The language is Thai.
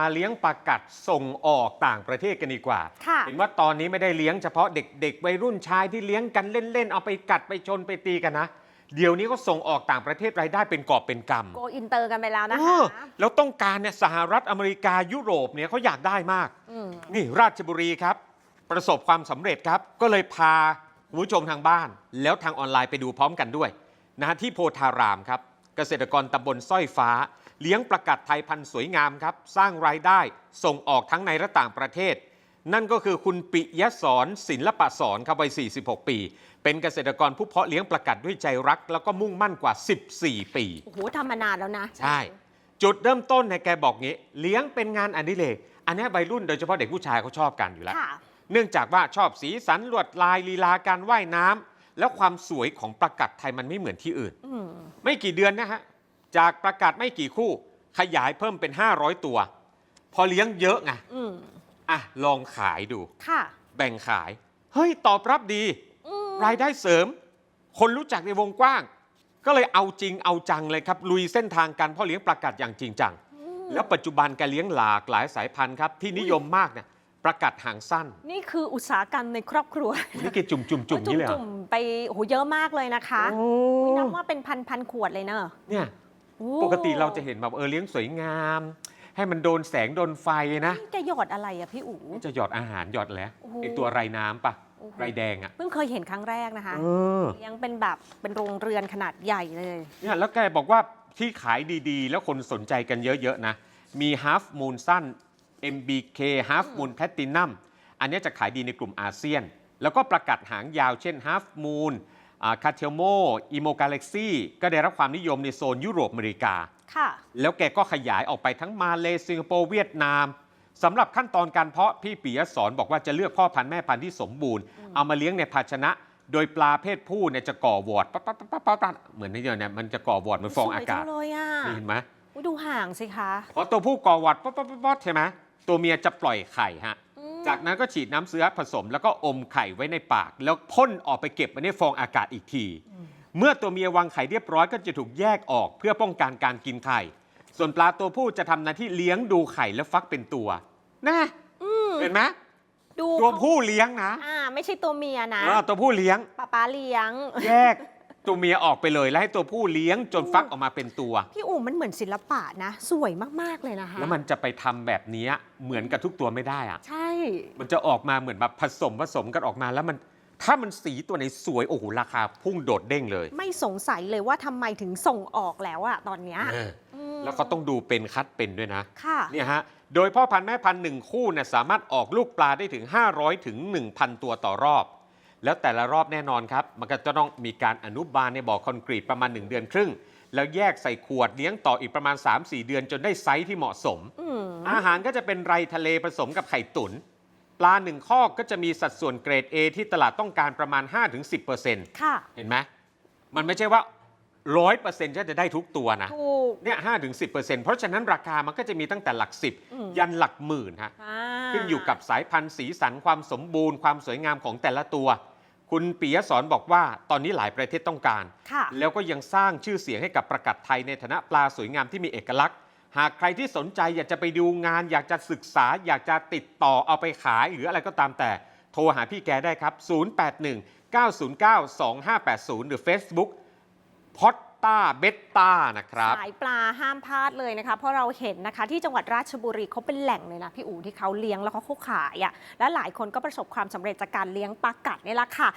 มาเลี้ยงปลากัดส่งออกต่างประเทศกันดีกว่าค่ะเห็นว่าตอนนี้ไม่ได้เลี้ยงเฉพาะเด็กๆวัยรุ่นชายที่เลี้ยงกันเล่นๆ เอาไปกัดไปชนไปตีกันนะ เดี๋ยวนี้ก็ส่งออกต่างประเทศรายได้เป็นกอบเป็นกำโกอินเตอร์กันไปแล้วนะเอคะอแล้วต้องการเนี่ยสหรัฐอเมริกายุโรปเนี่ยเขาอยากได้มากมนี่ราชบุรีครับ ประสบความสำเร็จครับ ก็เลยพาคุณผู้ชมทางบ้าน แล้วทางออนไลน์ไปดูพร้อมกันด้วยนะฮะที่โพธารามครับ เกษตรกรตำบลสร้อยฟ้าเลี้ยงประกัดไทยพันธุ์สวยงามครับ สร้างรายได้ส่งออกทั้งในและต่างประเทศ นั่นก็คือคุณปิยสอนศิลปะสอนครับวัย 46 ปี เป็นเกษตรกรผู้เพาะเลี้ยงประกัดด้วยใจรัก แล้วก็มุ่งมั่นกว่า 14 ปี โอ้โหทำมานานแล้วนะ ใช่ จุดเริ่มต้นเนี่ยแกบอกงี้ เลี้ยงเป็นงานอดิเรกอันเนี้ยวัยรุ่นโดยเฉพาะเด็กผู้ชายเขาชอบกันอยู่แล้ว ค่ะ เนื่องจากว่าชอบสีสันลวดลายลีลาการว่ายน้ำแล้วความสวยของประกัดไทยมันไม่เหมือนที่อื่น อืม ไม่กี่เดือนนะฮะ จากประกัดไม่กี่คู่ ขยายเพิ่มเป็น 500 ตัว พอเลี้ยงเยอะไงอืมอะลองขายดู ค่ะ แบ่งขาย เฮ้ย ตอบรับดี อืมรายได้เสริม คนรู้จักในวงกว้าง ก็เลยเอาจริงเอาจังเลยครับ ลุยเส้นทางการเพ่อเลี้ยงประกัดอย่างจริงจังแล้วปัจจุบันการเลี้ยงหลากหลายสายพันธุ์ครับ ที่นิยมมากเนี่ยประกัดหางสั้นนี่คืออุตสาหกรรมในครอบครัวนี่กี่จุ่มจุ่มจุ่มๆๆนี่เลยเหรจุ่อะมๆไปโอ้โหเยอะมากเลยนะคะโอ้อุ๊ยนับว่าเป็นพันพันๆขวดเลยเนอะเนี่ยโอ้ ปกติเราจะเห็นแบบเออเลี้ยงสวยงาม ให้มันโดนแสงโดนไฟนะนี่แกหยอดอะไรอะพี่อู๋ จะหยอดอาหารหยอดแล้วโอ้โหไอตัวไรน้ำปะโอ้โหไรแดงอะเพิ่งเคยเห็นครั้งแรกนะคะเออเลี้ยงเป็นแบบเป็นโรงเรือนขนาดใหญ่เลยเนี่ยแล้วแกบอกว่าที่ขายดีๆ แล้วคนสนใจกันเยอะๆนะ มี Half Moon สั้น MBK Half Moon Platinum อันเนี้ยจะขายดีในกลุ่มอาเซียน แล้วก็ประกัดหางยาวเช่น Half Moon คาเทลโมอีโมกาแล็กซี่ก็ได้รับความนิยมในโซนยุโรปอเมริกา ค่ะ แล้วแกก็ขยายออกไปทั้งมาเลสิงคโปร์เวียดนามสำหรับขั้นตอนการเพาะพี่ปิยสอนบอกว่าจะเลือกพ่อพันธุ์แม่พันธุ์ที่สมบูรณ์ เอามาเลี้ยงในภาชนะ โดยปลาเพศผู้เนี่ยจะก่อวอร์ดปั๊บปั๊บปั๊บปั๊บปั๊บเหมือนนี่เนี่ยมันจะก่อวอร์ดเหมือนฟองอากาศสวยจังเลยอะนี่เห็นไหมอุ๊ยดูห่างสิคะพอตัวผู้ก่อวอร์ดปั๊บปั๊บปั๊บปั๊บใช่ไหมตัวเมียจะปล่อยไข่ฮะอืม จากนั้นก็ฉีดน้ำเชื้อผสม แล้วก็อมไข่ไว้ในปาก แล้วพ่นออกไปเก็บไว้ในฟองอากาศอีกที เมื่อตัวเมียวางไข่เรียบร้อยก็จะถูกแยกออกเพื่อป้องกันการกินไข่ ส่วนปลาตัวผู้จะทำหน้าที่เลี้ยงดูไข่และฟักเป็นตัวนะเห็นไหมดูตัวผู้เลี้ยงนะอ่า ไม่ใช่ตัวเมียนะเออตัวผู้เลี้ยง ป้าป้าเลี้ยง แยก ตัวเมียออกไปเลยแล้วให้ตัวผู้เลี้ยงจนฟักออกมาเป็นตัว พี่อู๋มันเหมือนศิลปะนะ สวยมาก ๆ เลยนะคะ แล้วมันจะไปทำแบบนี้เหมือนกับทุกตัวไม่ได้อะใช่ มันจะออกมาเหมือนแบบผสมผสมกันออกมาแล้วมัน ถ้ามันสีตัวไหนสวยโอ้โหราคาพุ่งโดดเด้งเลยไม่สงสัยเลยว่าทำไมถึงส่งออกแล้วอะตอนเนี้ยเออมแล้วก็ต้องดูเป็นคัดเป็นด้วยนะ ค่ะ เนี่ยฮะ โดยพ่อพันธุ์แม่พันธุ์หนึ่งคู่เนี่ยสามารถออกลูกปลาได้ถึง 500 ถึง 1,000 ตัวต่อรอบ แล้วแต่ละรอบแน่นอนครับมันก็จะต้องมีการอนุบาลในบ่อคอนกรีตประมาณ 1 เดือนครึ่ง แล้วแยกใส่ขวดเลี้ยงต่ออีกประมาณ 3-4 เดือนจนได้ไซส์ที่เหมาะสมอืมอาหารก็จะเป็นไรทะเลผสมกับไข่ตุน๋นปลาหนึ่งข้อกก็จะมีสัดส่วนเกรด A ที่ตลาดต้องการประมาณ 5-10%ค่ะ เห็นไหมมันไม่ใช่ว่า100%จะได้ทุกตัวนะถูก เนี่ยห้าถึงสิเพราะฉะนั้นราคามันก็จะมีตั้งแต่หลักอืม10ยันหลักหมื่นฮะอ่าขึ้นอยู่กับสายพันธุ์สีสันความสมบูรณ์ความสวยงามของแต่ละตัว คุณปิยสอนบอกว่าตอนนี้หลายประเทศต้องการ ค่ะ แล้วก็ยังสร้างชื่อเสียงให้กับประกัดไทยในฐานะปลาสวยงามที่มีเอกลักษณ์ หากใครที่สนใจอยากจะไปดูงาน อยากจะศึกษา อยากจะติดต่อเอาไปขาย หรืออะไรก็ตามแต่ โทรหาพี่แกได้ครับ 081 909 2580 หรือ Facebook พอตต้าเบตต้านะครับ สายปลาห้ามพลาดเลยนะคะ เพราะเราเห็นนะคะ ที่จังหวัดราชบุรีเขาเป็นแหล่งเลยนะพี่อู๋ที่เขาเลี้ยงแล้วเขาขายอะ่ะและหลายคนก็ประสบความสำเร็จจากการเลี้ยงปลากัดนี่แหละค่ะ